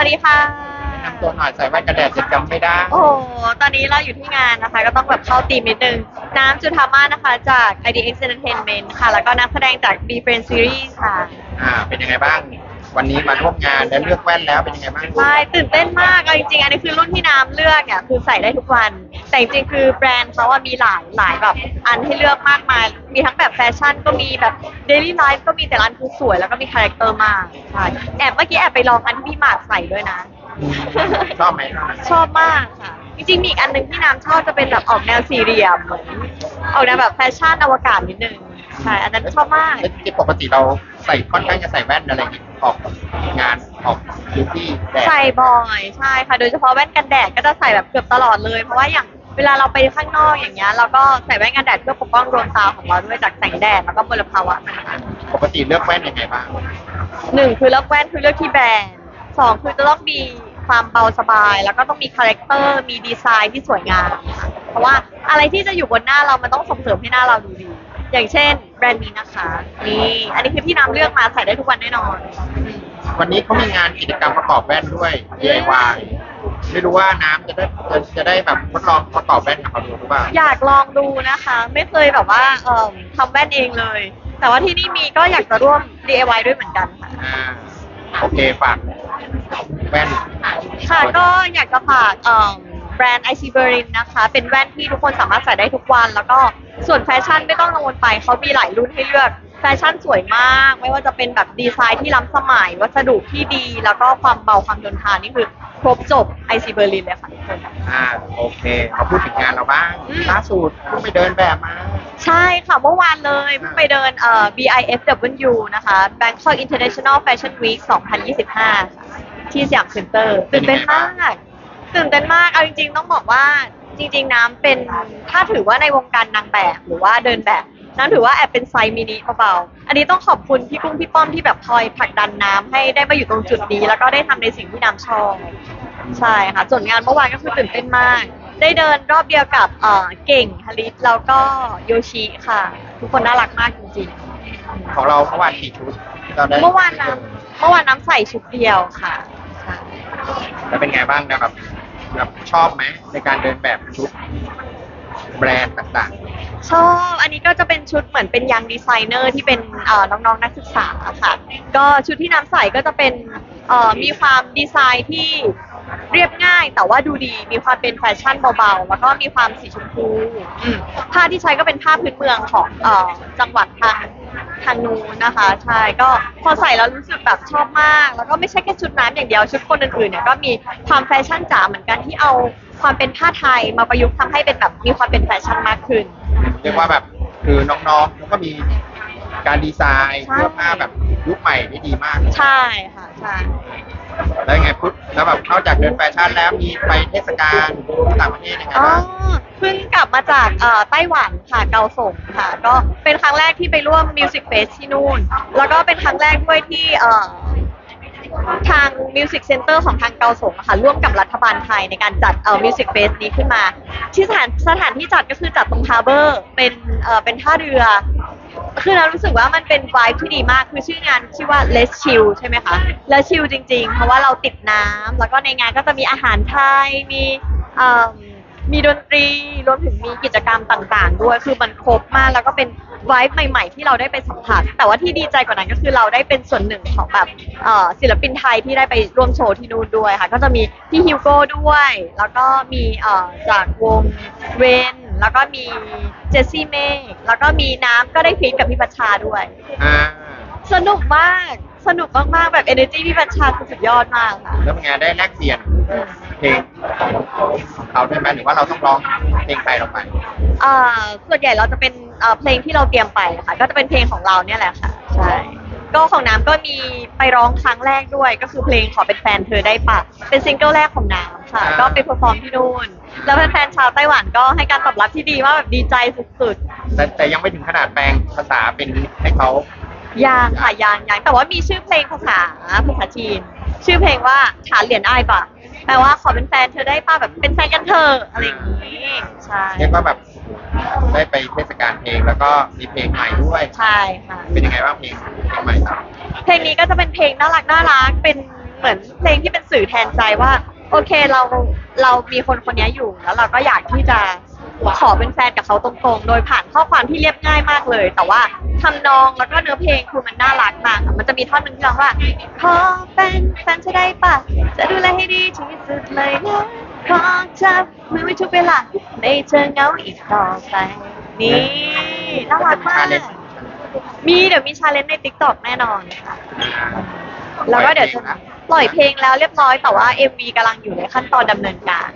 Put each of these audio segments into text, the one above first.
วัสดีค่ะ แนะนำตัวหน่อยใส่แว่นกันแดดจะจำไม่ได้โอ้โห ตอนนี้เราอยู่ที่งานนะคะ ก็ต้องแบบเข้าตีมนิดนึง น้ำจุธามาศนะคะจาก IDX Entertainment ค่ะ แล้วก็นักแสดงจาก B Friend Series ค่ะ อ่า เป็นยังไงบ้าง วันนี้มาร่วมงานและเลือกแว่นแล้วเป็นยังไงบ้าง ใช่ ตื่นเต้นมากเอาจริงๆ อันนี้คือรุ่นที่น้ำเลือกเนี่ย คือใส่ได้ทุกวัน แต่จริงๆคือแบรนด์เขาอะมีหลายหลายแบบ อันให้เลือกมากมาย มีทั้งแบบแฟชั่นก็มีแบบเดลี่ไลฟ์ก็มีแต่ละอันคือสวยแล้วก็มีคาแรคเตอร์มากใช่แอบเมื่อกี้แอบไปลองอันที่พี่หมากใส่ด้วยนะ ชอบไหมชอบมากค่ะ จริงๆมีอีกอันหนึ่งที่น้ำชอบจะเป็นแบบออกแนวสี่เหลี่ยมเหมือนออกแนวแบบแฟชั่นอวกาศนิดนึงใช่อันนั้นชอบมาก แล้วที่ปกติเราใส่ค่อนข้างจะใส่แว่นอะไรอย่างงี้ออกงานออกดิวตี้แดด ใส่บ่อยใช่ค่ะ โดยเฉพาะแว่นกันแดดก็จะใส่แบบเกือบตลอดเลย เพราะว่าอย่างเวลาเราไปข้างนอกอย่างเงี้ยเราก็ใส่แว่นกันแดดเพื่อปกป้องดวงตาของเราด้วยจากแสงแดดแล้วก็มลภาวะต่างปกติเลือกแว่นยังไงบ้างๆหนึ่งคือเลือกแว่นคือเลือกที่แบรนด์สองคือจะต้องมีความเบาสบาย แล้วก็ต้องมีคาแรคเตอร์มีดีไซน์ที่สวยงามค่ะเพราะว่าอะไรที่จะอยู่บนหน้าเรามันต้องส่งเสริมให้หน้าเราดูดี อย่างเช่น แบรนด์นี้นะคะ นี่อันนี้คือที่น้ำเลือกมาใส่ได้ทุกวันแน่นอน วันนี้เขามีงานกิจกรรมประกอบแว่นด้วย DIY ไม่รู้ว่าน้ำจะได้จะจะได้แบบทดลองประกอบแว่นกับเขาดูหรือเปล่าอยากลองดูนะคะ ไม่เคยแบบว่าเอ่อทำแว่นเองเลย แต่ว่าที่นี่มีก็อยากจะร่วม DIY ด้วยเหมือนกันค่ะ อ่าโอเคฝากแว่น ค่ะ ก็อยากจะฝากเอ่อแบรนด์ IC Berlin นะคะ เป็นแว่นที่ทุกคนสามารถใส่ได้ทุกวัน แล้วก็ส่วนแฟชั่นไม่ต้องกังวลไปเขามีหลายรุ่นให้เลือก แฟชั่นสวยมาก ไม่ว่าจะเป็นแบบดีไซน์ที่ล้ำสมัย วัสดุที่ดี แล้วก็ความเบาความทนทานนี่คือครบจบ IC Berlin เลยค่ะทุกคนอ่าโอเคมาพูดถึงงานเราบ้างอืม ล่าสุดเพิ่งไปเดินแบบมาใช่ค่ะ เมื่อวานเลยเพิ่งไปเดินเอ่อ BIFW นะคะ Bangkok International Fashion Week 2025ค่ะที่สยามเซ็นเตอร์ตื่นเต้นมากตื่นเต้นมาก เอาจริงๆ ต้องบอกว่าจริง ๆ น้ำเป็นถ้าถือว่าในวงการนางแบบหรือว่าเดินแบบ น้ำถือว่าแอบเป็นไซส์มินิเบาๆอันนี้ต้องขอบคุณพี่กุ้งพี่ป้อมที่แบบคอยผลักดันน้ำให้ได้มาอยู่ตรงจุดนี้ แล้วก็ได้ทำในสิ่งที่น้ำชอบใช่ค่ะส่วนงานเมื่อวานก็คือตื่นเต้นมาก ได้เดินรอบเดียวกับเอ่อเก่งฮาริสแล้วก็โยชิค่ะ ทุกคนน่ารักมากจริงของเราเมื่อวานกี่ชุดที่เราได้ๆ เมื่อวานน้ำเมื่อวานน้ำใส่ชุดเดียวค่ะใช่ แล้วเป็นไงบ้างนะแบบแบบชอบไหมในการเดินแบบชุด แบรนด์ต่างชอบอันนี้ก็จะเป็นชุดเหมือนเป็นยังดีไซเนอร์ที่เป็นเอ่อน้องๆนักศึกษาค่ะ ก็ชุดที่น้ำใส่ก็จะเป็นเอ่อมีความดีไซน์ที่เรียบง่ายแต่ว่าดูดีมีความเป็นแฟชั่นเบาๆ แล้วก็มีความสีชมพูอืมผ้าที่ใช้ก็เป็นผ้าพื้นเมืองของเอ่อจังหวัดทาง ทางนู้นนะคะ ใช่ก็พอใส่แล้วรู้สึกแบบชอบมาก แล้วก็ไม่ใช่แค่ชุดน้ำอย่างเดียวชุดคนอื่นๆเนี่ยก็มีความแฟชั่นจ๋าเหมือนกันที่เอาความเป็นผ้าไทยมาประยุกต์ทำให้เป็นแบบมีความเป็นแฟชั่นมากขึ้นๆเรียกว่าแบบคือน้องๆแล้วก็มีการดีไซน์ใช่ เสื้อผ้าแบบยุคใหม่ได้ดีมาก ใช่ค่ะใช่ แล้วยังไงพุทธแล้วแบบนอกจากเดินแฟชั่นแล้วมีไปเทศกาลที่ต่างประเทศยังไงอ๋อบ้าง เพิ่งกลับมาจากเอ่อไต้หวันค่ะเกาสงค่ะ ก็เป็นครั้งแรกที่ไปร่วมมิวสิกเฟสที่นู่น แล้วก็เป็นครั้งแรกด้วยที่เอ่อทางมิวสิกเซ็นเตอร์ของทางเกาสงค่ะร่วมกับรัฐบาลไทยในการจัดเอ่อมิวสิกเฟสนี้ขึ้นมา ที่สถานสถานที่จัดก็คือจัดตรงฮาร์เบอร์เป็นเอ่อเป็นท่าเรือ คือเรารู้สึกว่ามันเป็นไวายที่ดีมากคือชื่องานชื่อว่า Let's Chill ใช่ไหมคะแล้วชิลจริง ๆ เพราะว่าเราติดน้ำแล้วก็ในงานก็จะมีอาหารไทยมีเอิ่ม มีดนตรีรวมถึงมีกิจกรรมต่างๆ ด้วยคือมันครบมากแล้วก็เป็นวายใหม่ๆ ที่เราได้ไปสัมผัสแต่ว่าที่ดีใจกว่านั้นก็คือเราได้เป็นส่วนหนึ่งของแบบเอ่อศิลปินไทยที่ได้ไปร่วมโชว์ที่นู่นด้วยค่ะ ก็จะมีพี่ฮิวโก้ด้วย แล้วก็มีเอ่อจากวงเวนแล้วก็มีเจสซี่เมฆแล้วก็มีน้ำก็ได้ฟีดกับพี่ปัชชาด้วย อ่าสนุกมาก สนุกมากๆแบบ energy พี่บัญชาคือสุดยอดมากค่ะ แล้วเป็นไงได้แลกเปลี่ยน เพลงของของเขาด้วยไหมหรือว่าเราต้องร้องเพลงไทยเราไปเอ่อส่วนใหญ่เราจะเป็นเอ่อเพลงที่เราเตรียมไปค่ะ ก็จะเป็นเพลงของเราเนี่ยแหละค่ะใช่ก็ของน้ำก็มีไปร้องครั้งแรกด้วย ก็คือเพลงขอเป็นแฟนเธอได้ปะเป็นซิงเกิลแรกของน้ำค่ะอ่าก็ไปเพอร์ฟอร์มที่นู่น แล้วแฟนๆชาวไต้หวันก็ให้การตอบรับที่ดีมากแบบดีใจสุดๆแต่แต่ยังไม่ถึงขนาดแปลงภาษาเป็นให้เขายังค่ะยังยังแต่ว่ามีชื่อเพลงภาษาภาษาจีน ชื่อเพลงว่าฐานเหรียญอ้ายปะ แปลว่าขอเป็นแฟนเธอได้ป่ะแบบเป็นแฟนกันเธอะอะไรอย่างนี้ใช่เรียกว่าแบบได้ไปเทศกาลเพลงแล้วก็มีเพลงใหม่ด้วย ใช่ค่ะเป็นยังไงบ้างเพลงเพลงใหม่ครับเพลงนี้ก็จะเป็นเพลงน่ารักน่ารักเป็นเหมือนเพลงที่เป็นสื่อแทนใจว่า โอเคเราเรามีคนคนนี้อยู่แล้วเราก็อยากที่จะ ขอเป็นแฟนกับเขาตรงๆ โดยผ่านข้อความที่เรียบง่ายมากเลย แต่ว่าทำนองแล้วก็เนื้อเพลงคือมันน่ารักมากค่ะมันจะมีท่อนหนึ่งที่ร้องว่า ขอเป็นแฟนจะได้ปะจะดูแลให้ดีที่สุดเลยนะขอจับมือไว้ทุกเวลาไม่เจอเหงาอีกต่อไปนี่น่ารักมากมีเดี๋ยวมีชาเลนจ์ในติ๊กต็อกแน่นอนค่ะแล้วก็เดี๋ยวจะปล่อยเพลงแล้วเรียบร้อยแต่ว่า MV กำลังอยู่ในขั้นตอนดำเนินการ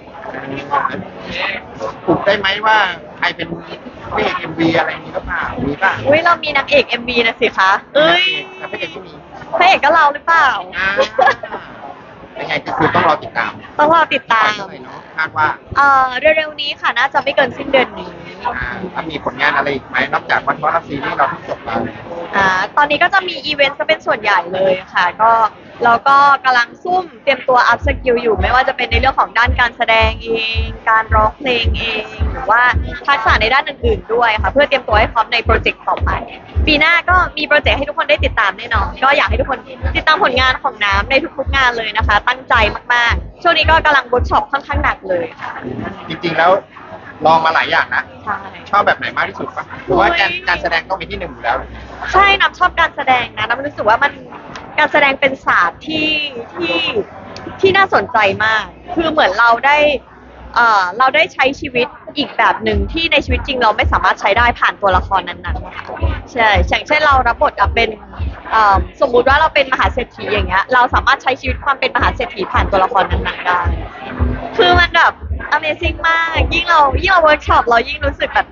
ปลุกได้ไหมว่าใครเป็นพระเอกเอ็มวีอะไรนี้หรือเปล่ามีป่ะอุ้ยเรามีนางเอก MV นะสิคะเอ้ยแล้วพระเอกที่มีพระเอกก็เราหรือเปล่าอ่าเป็นไงก็คือต้องรอติดตามต้องรอติดปล่ตาอยมเมื่อไหร่เนาะคาดว่าเอ่อเร็วๆนี้ค่ะ น่าจะไม่เกินสิ้นเดือนนี้อ่าแล้วมีผลงานอะไรอีกไหมนอกจากวันวอลซีรีส์เราเพิ่งจบแล้วอ่าตอนนี้ก็จะมีอีเวนต์จะเป็นส่วนใหญ่เลยค่ะ ก็ เราก็กำลังซุ่มเตรียมตัวอัพสกิลอยู่ ไม่ว่าจะเป็นในเรื่องของด้านการแสดงเอง การร้องเพลงเอง หรือว่าทักษะในด้านอื่นๆด้วยค่ะ เพื่อเตรียมตัวให้พร้อมในโปรเจกต์ต่อไป ปีหน้าก็มีโปรเจกต์ให้ทุกคนได้ติดตามแน่นอน ก็อยากให้ทุกคนติดตามผลงานของน้ำในทุกๆงานเลยนะคะ ตั้งใจมากๆ ช่วงนี้ก็กำลังเวิร์กช็อปค่อนข้างหนักเลยค่ะ จริงๆแล้ว ลองมาหลายอย่างนะ ใช่ ชอบแบบไหนมากที่สุดปะหรือว่าการโอ้ยการแสดงต้องมีที่หนึ่งอยู่แล้ว ใช่น้ำชอบการแสดงนะน้ำรู้สึกว่ามันการแสดงเป็นศาสตร์ที่ที่ที่น่าสนใจมาก คือเหมือนเราได้เอ่อเราได้ใช้ชีวิตอีกแบบหนึ่งที่ในชีวิตจริงเราไม่สามารถใช้ได้ผ่านตัวละครนั้นๆนะคะใช่อย่างเช่นเรารับบทอะเป็นเอ่อสมมุติว่าเราเป็นมหาเศรษฐีอย่างเงี้ย เราสามารถใช้ชีวิตความเป็นมหาเศรษฐีผ่านตัวละครนั้นๆได้ คือมันแบบ Amazing มาก ยิ่งเรายิ่งเราเวิร์กช็อปเรายิ่งรู้สึกแบบ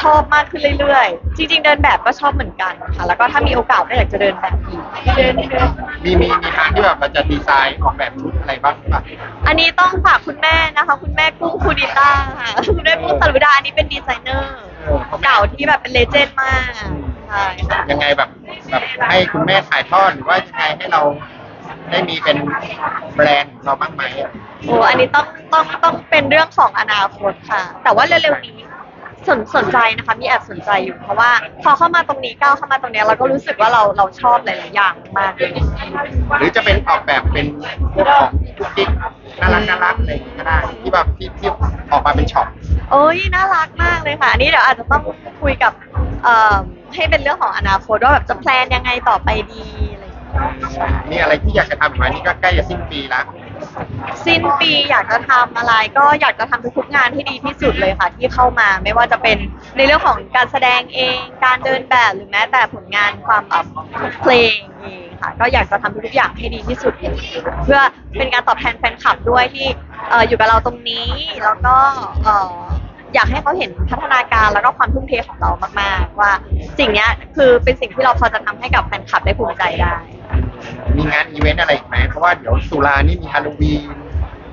ชอบมากขึ้นเรื่อยๆ จริง ๆ เดินแบบก็ชอบเหมือนกันค่ะ แล้วก็ถ้ามีโอกาสก็อยากจะเดินแบบอีกเดินเดินมีมีมีทางที่แบบเราจะดีไซน์ออกแบบชุดอะไรบ้างปะอันนี้ต้องฝากคุณแม่นะคะ คุณแม่กุ้งคูดิต้าค่ะคุณแม่กุ้งสรุดาอันนี้เป็นดีไซเนอร์เออเขาไม่เก่าที่แบบเป็นเลเจนด์มากใช่ค่ะยังไงแบบแบบให้คุณแม่ถ่ายทอดหรือว่ายังไงให้เรา ได้มีเป็นแบรนด์ของเราบ้างไหมอะโอ้อันนี้ต้องต้องต้องเป็นเรื่องของอนาคตค่ะ แต่ว่าเร็วๆนี้สนสนใจนะคะ มีแอบสนใจอยู่เพราะว่า พอเข้ามาตรงนี้ก้าวเข้ามาตรงเนี้ยเราก็รู้สึกว่าเราเราชอบหลายๆอย่างมากเลยหรือจะเป็นออกแบบเป็นพวกของกุ๊กกิ๊กน่ารักน่ารักอะไรอย่างงี้ก็ได้ที่แบบที่ที่ออกมาเป็นช็อปโอ้ยน่ารักมากเลยค่ะ อันนี้เดี๋ยวอาจจะต้องคุยกับเอ่อให้เป็นเรื่องของอนาคตว่าแบบจะแพลนยังไงต่อไปดี มีอะไรที่อยากจะทำอีกไหมนี่ก็ใกล้จะสิ้นปีแล้ว สิ้นปีอยากจะทำอะไรก็อยากจะทำทุกๆงานที่ดีที่สุดเลยค่ะที่เข้ามา ไม่ว่าจะเป็นในเรื่องของการแสดงเอง การเดินแบบหรือแม้แต่ผลงานความแบบเพลงเองค่ะ ก็อยากจะทำทุกๆอย่างให้ดีที่สุด เพื่อเป็นการตอบแทนแฟนคลับด้วยที่เอ่ออยู่กับเราตรงนี้แล้วก็เอ่อ อยากให้เขาเห็นพัฒนาการแล้วก็ความทุ่มเทของเรามากๆ ว่าสิ่งเนี้ยคือเป็นสิ่งที่เราพอจะทำให้กับแฟนคลับได้ภูมิใจได้ มีงานอีเวนต์อะไรอีกไหมเพราะว่าเดี๋ยวสุรานี่มีฮาโลวีน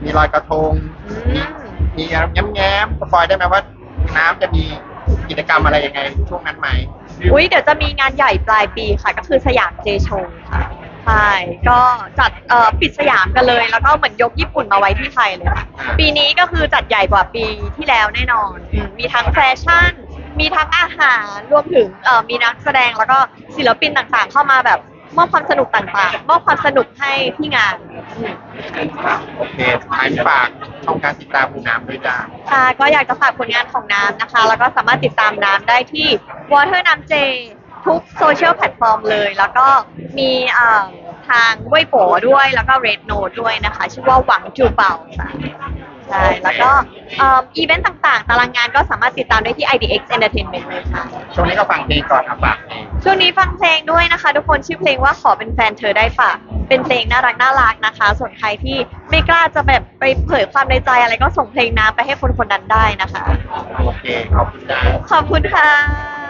มีลอยกระทง อืมีมมีแง้มแง้มๆสปอยได้ไหมว่า น้ำจะมีกิจกรรมอะไรยังไง ช่วงนั้นไหมอุ้ยเดี๋ยวจะมีงานใหญ่ปลายปีค่ะ ก็คือสยามเจโชว์ค่ะ ใช่ก็จัดเอ่อปิดสยามกันเลย แล้วก็เหมือนยกญี่ปุ่นมาไว้ที่ไทยเลยค่ะปีนี้ก็คือจัดใหญ่กว่าปีที่แล้วแน่นอนอืมมีทั้งแฟชั่น มีทั้งอาหารรวมถึงเอ่อมีนักแสดงแล้วก็ศิลปินต่างๆ เข้ามาแบบมอบความสนุกต่างๆมอบความสนุกให้ที่งานอืม โอเคสุดท้ายฝากช่องการติดตามคุณน้ำด้วยจ้า ค่ะก็อยากจะฝากผลงานของน้ำนะคะ แล้วก็สามารถติดตามน้ำได้ที่ Water น้ำเจ ทุกโซเชียลแพลตฟอร์มเลย แล้วก็มีเอ่อทางเว่ยโป๋ด้วยแล้วก็ Red Note ด้วยนะคะ ชื่อว่าหวังจูเป่าค่ะใช่แล้วก็เอ่ออีเวนต์ต่างๆ ตารางงานก็สามารถติดตามได้ที่ IDX Entertainment เลยค่ะ ช่วงนี้ก็ฟังเพลงก่อนเอาฝากเพลงช่วงนี้ฟังเพลงด้วยนะคะ ทุกคนชื่อเพลงว่าขอเป็นแฟนเธอได้ปะเป็นเพลงน่ารักน่ารักนะคะ ส่วนใครที่ไม่กล้าจะแบบไปเผยความในใจอะไรก็ส่งเพลงน้ำไปให้คนคนนั้นได้นะคะ โอเค ขอบคุณจ้าขอบคุณค่ะ